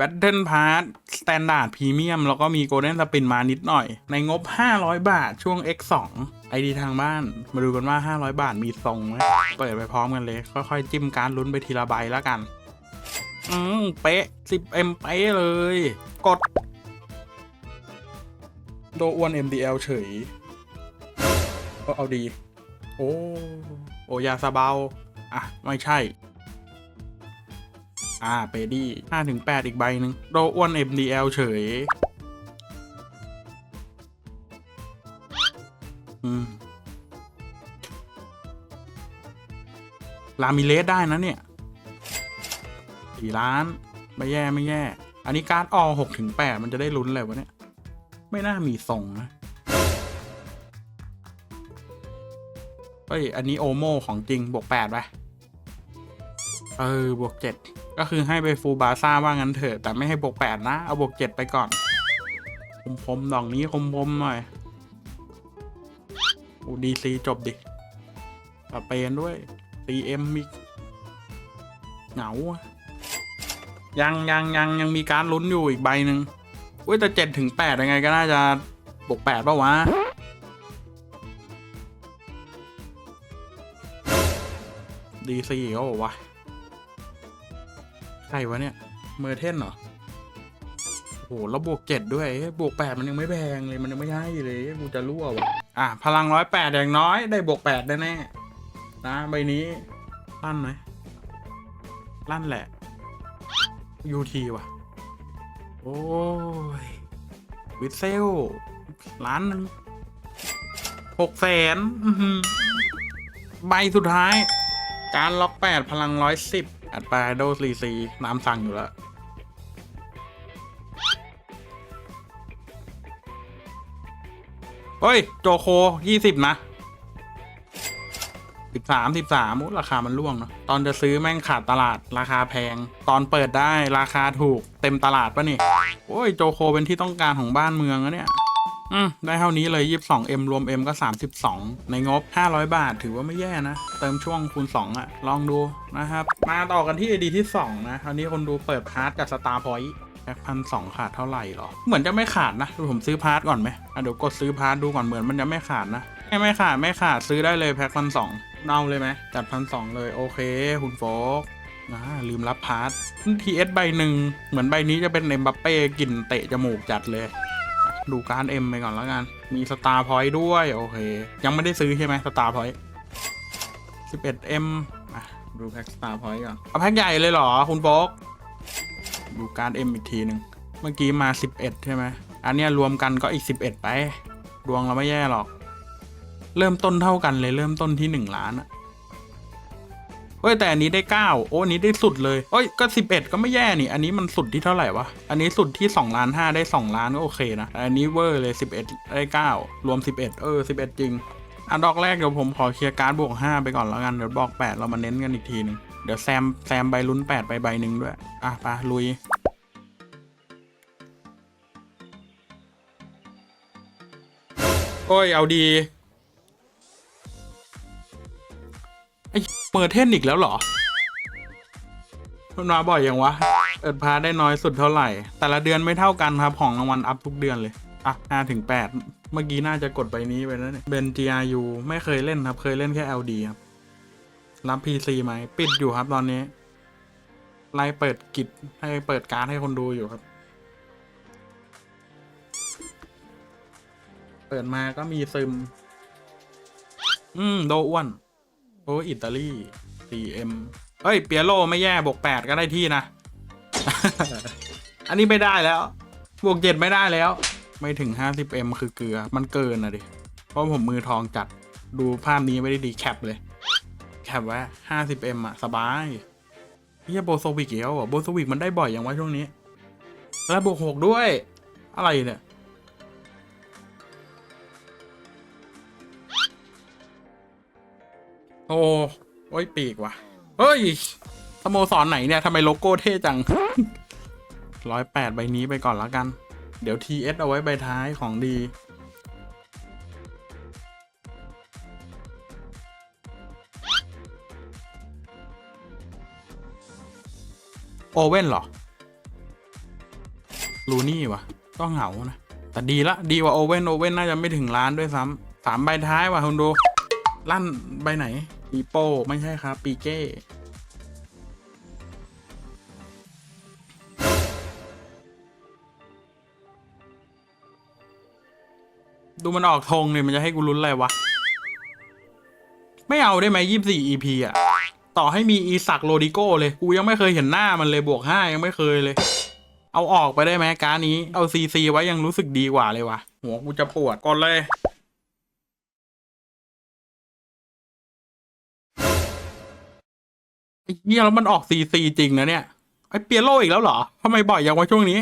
แบตเทิลพาร์ s สแตนดาร์ดพรีเมียมแล้วก็มีโกลเด้นสปินมานิดหน่อย ในงบ 500 บาทช่วง X2 ไอดีทางบ้าน มาดูกันว่า 500 บาทมีทรงไหมเปิดไปพร้อมกันเลย ค่อยๆ จิ้มการลุ้นไปทีละใบแล้วกัน อืม เป๊ะ 10M เป๊ะเลย กด โดอ้วน MDL เฉย ก็เอาดี โอ้ โอยาซาเบา อะ ไม่ใช่ อ่าเปดี้ห้าถึงแปดอีกใบหนึ่งโดอ้วน MDL เฉย อืมลามิเลสได้นะเนี่ยสี่ล้าน ไม่แย่ไม่แย่ อันนี้การ์ดออหกถึงแปดมันจะได้ลุ้นเลยวะเนี่ย ไม่น่ามีทรงนะเฮ้ย อันนี้โอโมของจริง บวกแปดไป เออ บวกเจ็ด ก็คือให้ไปฟูบาซ่าว่างั้นเถอะ แต่ไม่ให้บวกแปดนะ เอาบวกเจ็ดไปก่อน คมคมดอกนี้คมคมหน่อยอ้ดีซีจบดิสเปนด้วยตีเอ็มมีเหงาอะยังยังยังยังมีการลุ้นอยู่อีกใบหนึ่งเว้ยแต่เจ็ดถึงแปดยังไงก็น่าจะบวกแปดป่าวะดีซีเขาบอกว่า ใครวะเนี่ย เมอร์เทนเหรอ โอ้โหแล้วบวกเจ็ดด้วยบวกแปดมันยังไม่แพงเลยมันยังไม่ให้เลยกูจะรั่ววะอะ พลังร้อยแปดอย่างน้อยได้บวกแปดแน่ๆนะใบนี้ลั่นไหมลั่นแหละยูทีว่ะ โอ้ย วิเซลล้านหนึ่งหกแสนใบสุดท้าย การล็อกแปดพลังร้อยสิบ อัดไปโดซีซีน้ำสั่งอยู่แล้วเฮ้ย โจโคยี่สิบนะสิบสามสิบสามราคามันร่วงเนาะตอนจะซื้อแม่งขาดตลาดราคาแพง ตอนเปิดได้ราคาถูกเต็มตลาดปะนี่ โอ้ย โจโคเป็นที่ต้องการของบ้านเมืองอะเนี่ย อืมได้เท่านี้เลย 22M รวม M ก็ 32 ในงบ 500 บาทถือว่าไม่แย่นะ เติมช่วงคูณ 2 อะ ลองดูนะครับ มาต่อกันที่ไอดีที่ 2 นะคราวนี้คนดูเปิดพาร์ทกับสตาร์พอยต์แพ็คพันสองขาดเท่าไหร่หรอ เหมือนจะไม่ขาดนะดูผมซื้อพาร์ทก่อนไหมอะเดี๋ยวกดซื้อพาร์ทดูก่อนเหมือนมันจะไม่ขาดนะ ไม่ไม่ขาดไม่ขาดซื้อได้เลยแพ็คพันสองเนาเลยไหมจัดพันสองเลยโอเคคุณโฟกนะลืมรับพาร์ททีเอสใบหนึ่งเหมือนใบนี้จะเป็นเอ็มบัปเป้กลิ่นเตะจมูกจัดเลย ดูการเอ็มไปก่อนแล้วกัน มีสตาร์พอยต์ด้วย โอเค ยังไม่ได้ซื้อใช่ไหมสตาร์พอยต์ 11M อะดูแพ็กสตาร์พอยต์ก่อน เอาแพ็กใหญ่เลยเหรอ คุณโฟกดูการเอ็มอีกทีหนึ่งเมื่อกี้มา11ใช่ไหมอันนี้รวมกันก็อีก11ไป ดวงเราไม่แย่หรอก เริ่มต้นเท่ากันเลยเริ่มต้นที่1ล้านอะ เฮ้ยแต่อันนี้ได้ 9 โอ้อันนี้ได้สุดเลยเอ้ยก็ 11 ก็ไม่แย่นี่ อันนี้มันสุดที่เท่าไหร่วะ อันนี้สุดที่2ล้าน5ได้ 2 ล้านก็โอเคนะแต่อันนี้เวอร์เลย 11 ได้ 9 รวม 11 เออ 11 จริงอะดอกแรกเดี๋ยวผมขอเคลียร์การ์ดบวก 5 ไปก่อนแล้วกัน เดี๋ยวบอก 8 เรามาเน้นกันอีกทีหนึง เดี๋ยวแซมแซมใบลุ้น 8 ไปใบหนึ่งด้วย อะไปลุยโอ้ยเอาดี เปิดเทนอีกแล้วเหรอมันมาบ่อยอย่างวะเปิดพาได้น้อยสุดเท่าไหร่ แต่ละเดือนไม่เท่ากันครับ ของรางวัลอัพทุกเดือนเลย อะห้าถึงแปดเมื่อกี้น่าจะกดใบนี้ไปแล้วเนี่ยเบน GRU ไม่เคยเล่นครับ เคยเล่นแค่ LD ครับ รับ PC ไหม ปิดอยู่ครับตอนนี้ ไล่เปิดกิจให้เปิดการดให้คนดูอยู่ครับ เปิดมาก็มีซึม อืม โดอ้วน อ้อิตาลี 4M เฮ้ย เปียโลไม่แย่บวกแปดก็ได้ที่นะ อันนี้ไม่ได้แล้ว บวกเจ็ดไม่ได้แล้ว ไม่ถึง 50M คือเกลือ มันเกินอะดิ เพราะผมมือทองจัด ดูภาพนี้ไม่ได้ดีแคปเลย แคปไว้ 50M อะ สบายเฮียโบโซวิกเอลอะโบโซวิกมันได้บ่อยอย่างวะช่วงนี้ แล้วบวกหกด้วย อะไรเนี่ย โอ้โอ้ยปีกว่ะเฮ้ยสโมสรไหนเนี่ยทำไมโลโก้เท่จังร้อยแปดใบนี้ไปก่อนแล้วกัน เดี๋ยว TS เอาไว้ใบท้ายของดี โอเว่นเหรอ ลูนี่วะก็เหงานะ แต่ดีละ ดีกว่าโอเว่นโอเว่นน่าจะไม่ถึงล้านด้วยซ้ำสามใบท้ายว่ะคุณดู ลั่นใบไหน ปีโป้ไม่ใช่ครับ ปีเก้ดูมันออกธงเนี่ยมันจะให้กูลุ้นอะไรวะ ไม่เอาได้ไหมยี่สี่ EP อะ ต่อให้มีอีสักโรดิโก้เลย กูยังไม่เคยเห็นหน้ามันเลยบวกห้ายังไม่เคยเลย เอาออกไปได้ไหมการนี้ เอาซีซีไว้ยังรู้สึกดีกว่าเลยวะหัวกูจะปวดก่อนเลย ไอ้เหี้ยแล้วมันออกซีซีจริงนะเนี่ย ไอ้เปียโลอีกแล้วเหรอทำไมบ่อยอย่างวะช่วงนี้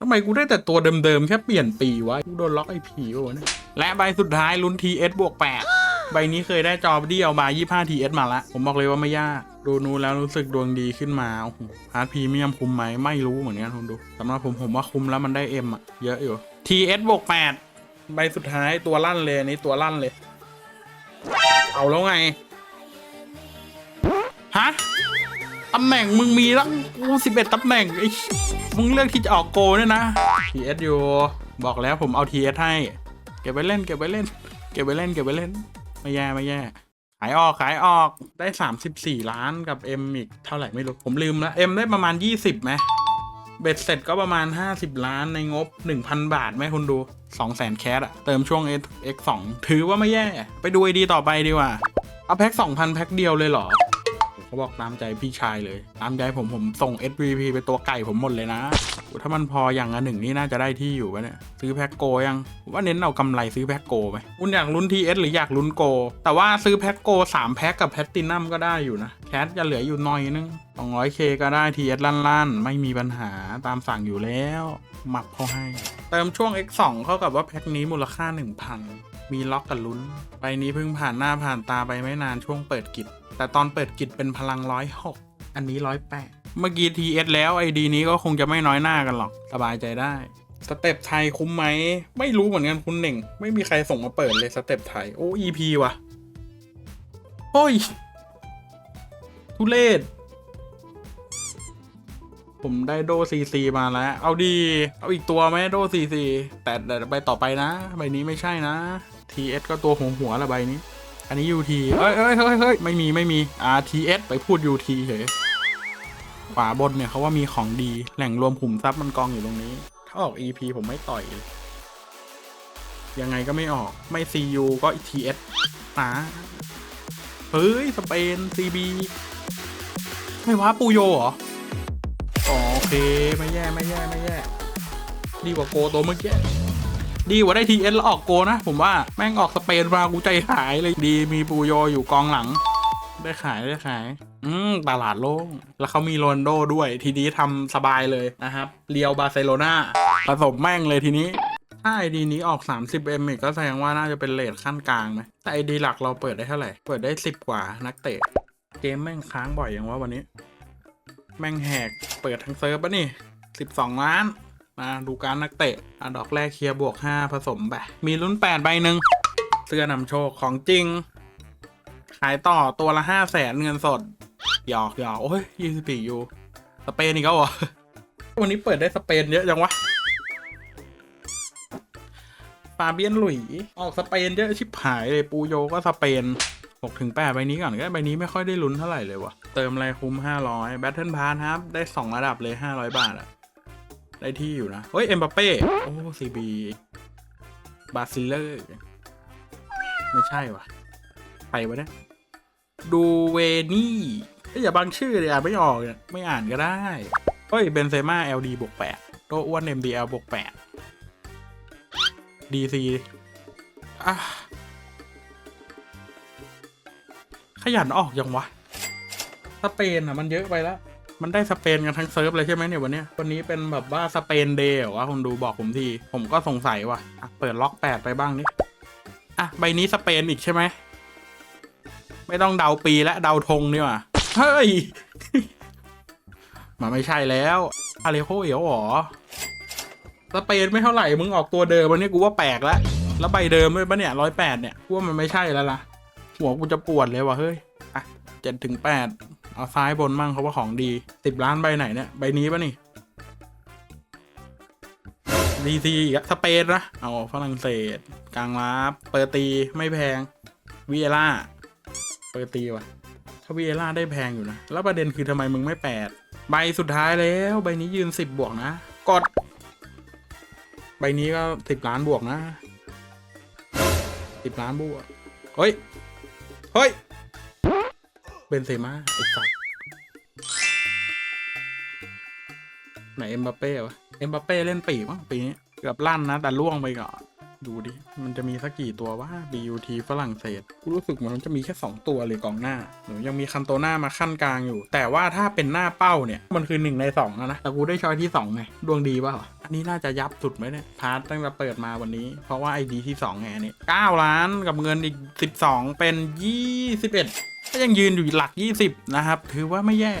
ทำไมกูได้แต่ตัวเดิมๆ แค่เปลี่ยนปีวะ กูโดนล็อกไอพีวะเนี่ยและใบสุดท้ายลุ้น TS บวก 8 ใบนี้เคยได้จอเดียวมา 25 TS มาละ ผมบอกเลยว่าไม่ยาก ดูนูแล้วรู้สึกดวงดีขึ้นมาโอ้โหฮาร์ดพรีเมียมคุ้มไหม ไม่รู้เหมือนกันคุณดูสำหรับผมผมว่าคุ้มแล้วมันได้เอ็มอะเยอะอยู่ TS บวก 8 ใบสุดท้ายตัวลั่นเลยนนี้ตัวลั่นเลย เอาแล้วไง ฮะตำแหน่งมึงมีตั้งกูสิบเอ็ดตำแหน่งไอ้มึงเลือกที่จะออกโกเนี่ยนะ TS อยู่ บอกแล้วผมเอา TS ให้ เก็บไว้เล่น เก็บไว้เล่น เก็บไว้เล่น เก็บไว้เล่น ไม่แย่ไม่แย่ ขายออกขายออก ได้ 34 ล้านกับ M อีกเท่าไหร่ไม่รู้ ผมลืมแล้ว M ได้ประมาณ 20ไหม เบ็ดเสร็จก็ประมาณ 50 ล้านในงบ 1,000 บาทไหมคุณดู 200,000แคสอะเติมช่วง X2 ถือว่าไม่แย่ ไปดูไอดีต่อไปดีกว่า เอาแพ็ค2,000 แพ็คเดียวเลยเหรอเขาบอกตามใจพี่ชายเลย ตามใจผมผมส่ง SVP ไปตัวไก่ผมหมดเลยนะ ถ้ามันพออย่างละหนึ่งนี่น่าจะได้ที่อยู่วะเนี่ย ซื้อแพ็คโกยัง ว่าเน้นเอากำไรซื้อแพ็คโกไปคุณอยากลุ้น TS หรืออยากลุ้นโก แต่ว่าซื้อแพ็คโก 3 แพ็คกับแพตตินัมก็ได้อยู่นะ แคสจะเหลืออยู่หน่อยนึง 200k ก็ได้ TS ลั่นๆ ไม่มีปัญหาตามสั่งอยู่แล้ว หมับเขาให้ เติมช่วง X2 เข้ากับว่าแพ็คนี้มูลค่า 1,000 มีล็อกกับลุ้น ใบนี้เพิ่งผ่านหน้าผ่านตาไปไม่นานช่วงเปิดกิจ แต่ตอนเปิดกิจเป็นพลังร้อยหกอันนี้ร้อยแปดเมื่อกี้ TS แล้วไอดีนี้ก็คงจะไม่น้อยหน้ากันหรอก สบายใจได้สเต็ปไทยคุ้มไหม ไม่รู้เหมือนกันคุณหนึ่ง ไม่มีใครส่งมาเปิดเลยสเต็ปไทย โอ้ EP ว่ะโอ้ย ทุเลศผมได้โดซีซีมาแล้ว เอาดี เอาอีกตัวไหมโดซีซีแต่แต่ใบต่อไปนะ ใบนี้ไม่ใช่นะ TS ก็ตัวหัวหัวละใบนี้ อันนี้ UT เอ้ยเอ้ยเฮ้ยเฮ้ยไม่มีไม่มี RTS ไปพูด UT เฉยขวาบนเนี่ยเขาว่ามีของดี แหล่งรวมขุมทรัพย์มันกองอยู่ตรงนี้ ถ้าออก EP ผมไม่ต่อยเลยยังไงก็ไม่ออกไม่ CU ก็ TS นะเฮ้ย สเปน CB ไม่ว้าปูโยเหรออ๋อโอเคไม่แย่ไม่แย่ไม่แย่ดีกว่าโกตัวเมื่อกี้ดีกว่าได้ทีเอสแล้วออกโกนะ ผมว่าแม่งออกสเปนมากูใจหายเลยดีมีปูโยอยู่กองหลัง ได้ขายได้ขาย อืมตลาดโล่งแล้วเขามีโรนโดด้วย ทีนี้ทำสบายเลยนะครับเรียวบาร์เซโลนาผสมแม่งเลยทีนี้ถ้าไอดีนี้ออก 30M อีกก็แสดงว่าน่าจะเป็นเลทขั้นกลางไหมแต่ไอดีหลักเราเปิดได้เท่าไหร่ เปิดได้ 10 กว่านักเตะ เกมแม่งค้างบ่อยอย่างว่าวันนี้ แม่งแหกเปิดทั้งเซิร์ฟปะนี่12ล้าน มาดูการนักเตะอะดอกแรกเคลียร์บวก5ผสมไปมีลุ้น8ใบหนึ่งเสื้อนำโชคของจริง ขายต่อตัวละ5แสนเงินสด หยอกหยอกโอ้ยยี่สิบปีอยู่สเปนอีกแล้วเหรอวันนี้เปิดได้สเปนเยอะจังวะฟาเบียนหลุย ออกสเปนเยอะชิบหายเลยปูโยก็สเปน 6ถึง8ใบนี้ก่อนก็ได้ใบนี้ไม่ค่อยได้ลุ้นเท่าไหร่เลยวะเติมอะไรคุ้ม500แบทเทิลพาร์ครับ ได้2ระดับเลย500บาทอะได้ที่อยู่นะ เฮ้ย เอ็มบัปเป้ โอ้ซีบีบาซิเลอร์ ไม่ใช่วะใครวะเนี่ยดูเวนี่เอ้ยอย่าบังชื่อเลยอ่านไม่ออกเนี่ยไม่อ่านก็ได้ เฮ้ยเบนเซม่า LD บวก8โตอ้วน MDL บวก8 DC อะ ขยันออกยังวะ สเปนอะมันเยอะไปแล้ว มันได้สเปนกันทั้งเซิร์ฟเลยใช่ไหมเนี่ยวันนี้วันนี้เป็นแบบว่าสเปนเดย์วะคุณดูบอกผมที ผมก็สงสัยว่ะอะเปิดล็อกแปดไปบ้างนี่อะใบนี้สเปนอีกใช่ไหม ไม่ต้องเดาปีและเดาธงนี่ว่ะเฮ้ยมาไม่ใช่แล้วอาเลโคเอียวหรอสเปนไม่เท่าไหร่ มึงออกตัวเดิมวันนี้กูว่าแปลกแล้ว แล้วใบเดิมด้วยปะเนี่ยร้อยแปดเนี่ยกูว่ามันไม่ใช่แล้วล่ะ หัวกูจะปวดเลยว่ะเฮ้ย อะเจ็ดถึงแปดเอาซ้ายบนมั่งเขาว่าของดีสิบล้านใบไหนเนี่ย ใบนี้ปะนี่ดีซีอีกสเปนนะเอาฝรั่งเศส กลางรับเปอร์ตีไม่แพงวีเอล่าเปอร์ตีว่ะ ถ้าวีเอล่าได้แพงอยู่นะ แล้วประเด็นคือทำไมมึงไม่แปดใบสุดท้ายแล้ว ใบนี้ยืนสิบบวกนะ กด ใบนี้ก็สิบล้านบวกนะสิบล้านบวกเฮ้ย เฮ้ยเบนเซม่าไอ้สัสไหนเอ็มบัปเป้วะ เอ็มบัปเป้เล่นปีกมั้งปีนี้เกือบลั่นนะ แต่ล่วงไปก่อน ดูดิ มันจะมีสักกี่ตัวว่า BUT ฝรั่งเศส กูรู้สึกเหมือนมันจะมีแค่ 2 ตัวเลยกองหน้า หนูยังมีคันโตหน้ามาขั้นกลางอยู่ แต่ว่าถ้าเป็นหน้าเป้าเนี่ย มันคือ 1 ใน2อะนะ แต่กูได้ชอยที่2ไง ดวงดีป่ะวะอันนี้น่าจะยับสุดไหมเนี่ย พาร์ทตั้งแต่เปิดมาวันนี้ เพราะว่าไอดีที่2ไงอันนี้9ล้านกับเงินอีก 12 เป็น 21ก็ยังยืนอยู่หลัก 20 นะครับ ถือว่าไม่แย่